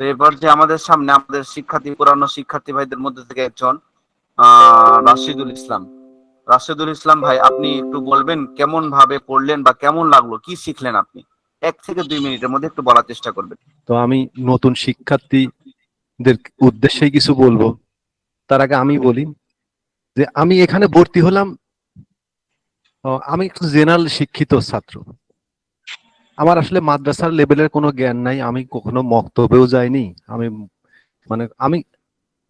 তো এবার যে আমাদের সামনে আমাদের শিক্ষার্থী, পুরানো শিক্ষার্থী ভাইদের মধ্যে থেকে একজন রাশিদুল ইসলাম। রাশিদুল ইসলাম ভাই, আপনি একটু বলবেন কেমন ভাবে পড়লেন বা কেমন লাগল? কি শিখলেন আপনি? এক থেকে দুই মিনিটের মধ্যে একটু বলার চেষ্টা করবেন। তো আমি নতুন শিক্ষার্থীদের উদ্দেশ্যে কিছু বলব। তার আগে আমি বলি যে আমি এখানে ভর্তি হলাম আমি একটু জেনারেল শিক্ষিত ছাত্র। আমার আসলে মাদ্রাসার লেভেলের কোনো জ্ঞান নাই আমি কখনো মক্তবেও যাইনি আমি মানে আমি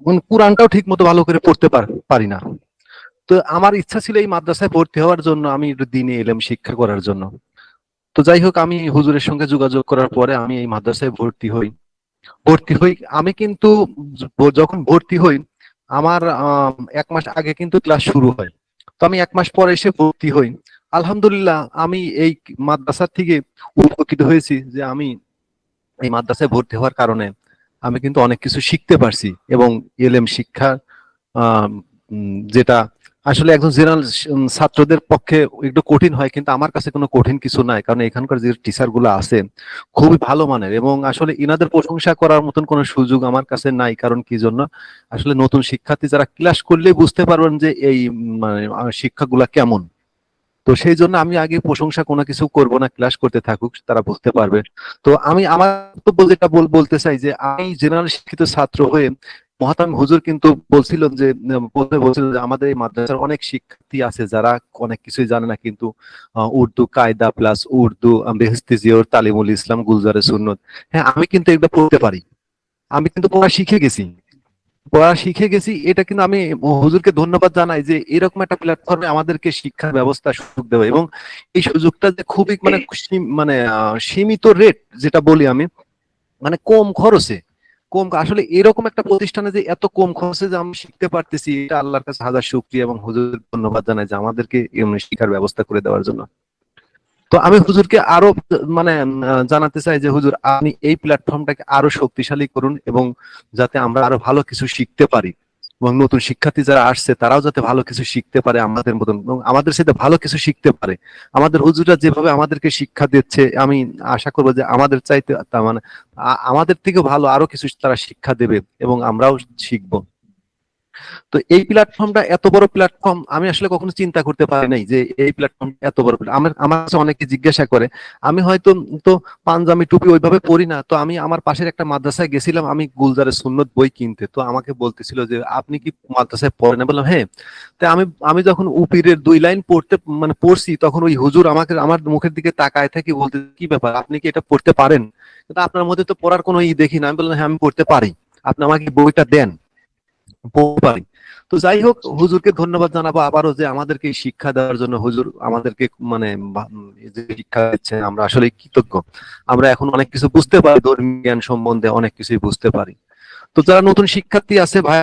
মানে কোরআনটাও ঠিক মতো ভালো করে পড়তে পার- না। তো আমার ইচ্ছা ছিল এই মাদ্রাসায় ভর্তি হওয়ার জন্য আমি দিনে এলাম শিক্ষা করার জন্য। তো যাই হোক আমি হুজুরের সঙ্গে যোগাযোগ করার পরে আমি এই মাদ্রাসায় ভর্তি হই। ভর্তি হই আমি কিন্তু যখন ভর্তি হই আমার আম, এক মাস আগে কিন্তু ক্লাস শুরু হয়। তো আমি এক মাস পরে এসে ভর্তি হই। আলহামদুলিল্লাহ, আমি এই মাদ্রাসা থেকে উপকৃত হয়েছি যে আমি এই মাদ্রাসায় ভর্তি হওয়ার কারণে আমি কিন্তু অনেক কিছু শিখতে পারছি এবং এলএম শিক্ষা যেটা আসলে একজন জেনারেল ছাত্রদের পক্ষে একটু কঠিন হয়, কিন্তু আমার কাছে কোনো কঠিন কিছু নাই। কারণ এখানকার যে টিচারগুলো আছে, খুবই ভালো মানের এবং আসলে ইনাদের প্রশংসা করার মতন কোনো সুযোগ আমার কাছে নাই। কারণ কি জন্য? আসলে নতুন শিক্ষার্থী যারা ক্লাস করলেই বুঝতে পারবেন যে এই মানে শিক্ষাগুলা কেমন। তো সেই জন্য আমি আগে প্রশংসা কোনো কিছু করব না ক্লাস করতে থাকুক, তারা বুঝতে পারবে। তো আমি আমার তো যেটা বল- বলতে চাই যে, আমি জেনারেল শিক্ষিত ছাত্র হয়ে মহাতাম হুজুর কিন্তু বলছিল যে বলতে বলছিল যে, আমাদের এই মাদ্রাসার অনেক শিক্ষার্থী আছে যারা অনেক কিছুই জানে না কিন্তু উর্দু, কায়দা প্লাস উর্দু বেহেস্তি জিওর তালিমুল ইসলাম গুলজারে সুন্নত হ্যাঁ আমি কিন্তু এগুলো পড়তে পারি। আমি কিন্তু পড়া শিখে গেছি। পড়া শিখে গেছি, এটা কিন্তু আমি হুজুরকে ধন্যবাদ জানাই যে এরকম একটা প্ল্যাটফর্মে আমাদেরকে শিক্ষার ব্যবস্থা সুযোগ দেবে এবং এই সুযোগটা যে খুবই মানে মানে সীমিত রেট যেটা বলি আমি মানে কম খরচে। কম, আসলে এরকম একটা প্রতিষ্ঠানে যে এত কম খরচে যে আমি শিখতে পারতেছি, এটা আল্লাহর কাছে হাজার শুক্রিয়া এবং হুজুর ধন্যবাদ জানাই যে আমাদেরকে শিক্ষার ব্যবস্থা করে দেওয়ার জন্য। তো আমি হুজুরকে আরও মানে জানাতে চাই যে, হুজুর, আপনি এই প্ল্যাটফর্মটাকে আরও শক্তিশালী করুন এবং যাতে আমরা আরও ভালো কিছু শিখতে পারি। এবং নতুন শিক্ষার্থী যারা আসছে, তারাও যাতে ভালো কিছু শিখতে পারে আমাদের মতন। এবং আমাদের সাথে ভালো কিছু শিখতে পারে। আমাদের হুজুররা যেভাবে আমাদেরকে শিক্ষা দিচ্ছে, আমি আশা করব যে আমাদের চাইতে মানে আমাদের থেকে ভালো আরও কিছু তারা শিক্ষা দেবে এবং আমরাও শিখব। তো এই প্ল্যাটফর্মটা এত বড় প্ল্যাটফর্ম আমি আসলে কখনো চিন্তা করতে পারি নাই যে এই প্ল্যাটফর্ম এত বড় আমার আমার কাছে অনেকে জিজ্ঞাসা করে, আমি হয়তো তো পাঞ্জাবি টুপি ওইভাবে পড়ি না, তো আমি আমার পাশের একটা মাদ্রাসায় গেছিলাম, আমি গুলজারের সুন্নত বই কিনতে। তো আমাকে বলতেছিল যে, আপনি কি মাদ্রাসায় পড়েন? আমি বললাম হ্যাঁ। তো আমি আমি যখন উপিরের দুই লাইন পড়তে মানে পড়ছি, তখন ওই হুজুর আমাকে, আমার মুখের দিকে তাকায় থাকি, বলতে, কি ব্যাপার? আপনি কি এটা পড়তে পারেন? কিন্তু আপনার মধ্যে তো পড়ার কোনো ই দেখি না। আমি বললাম হ্যাঁ আমি পড়তে পারি। আপনি আমাকে বইটা দেন। পারি তো যাই হোক, হুজুরকে ধন্যবাদ জানাব আবারও যে আমাদেরকে শিক্ষা দেওয়ার জন্য হুজুর আমাদেরকে মানে যে শিক্ষা দিচ্ছেন, আমরা আসলে কৃতজ্ঞ। আমরা এখন অনেক কিছু বুঝতে পারি, ধর্মীয় জ্ঞান সম্বন্ধে অনেক কিছুই বুঝতে পারি। তো যারা নতুন শিক্ষার্থী আছে ভাই,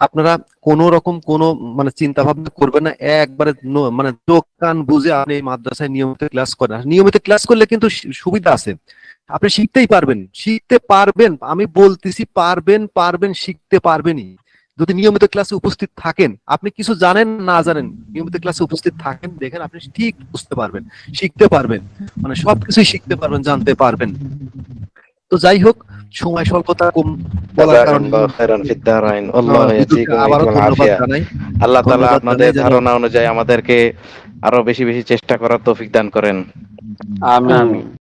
আপনারা কোন রকম কোন মানে চিন্তা ভাবনা করবেন না, একবারে মানে চোখ, কান বুঝে আপনি মাদ্রাসায় নিয়মিত ক্লাস করেন। নিয়মিত ক্লাস করলে কিন্তু সুবিধা আছে। আপনি শিখতেই পারবেন। শিখতে পারবেন, আমি বলতেছি পারবেন পারবেন, শিখতে পারবেনই। যদি নিয়মিত ক্লাসে উপস্থিত থাকেন আপনি কিছু জানেন না জানেন নিয়মিত ক্লাসে উপস্থিত থাকেন দেখেন আপনি ঠিক বুঝতে পারবেন শিখতে পারবেন মানে সবকিছুই শিখতে পারবেন জানতে পারবেন। তো যাই হোক সময় স্বল্পতা কম বলার কারণে জানাই। আল্লাহ তাআলা আপনাদের ধারণা অনুযায়ী আমাদেরকে আরও বেশি বেশি চেষ্টা করার তৌফিক দান করেন। আমিন।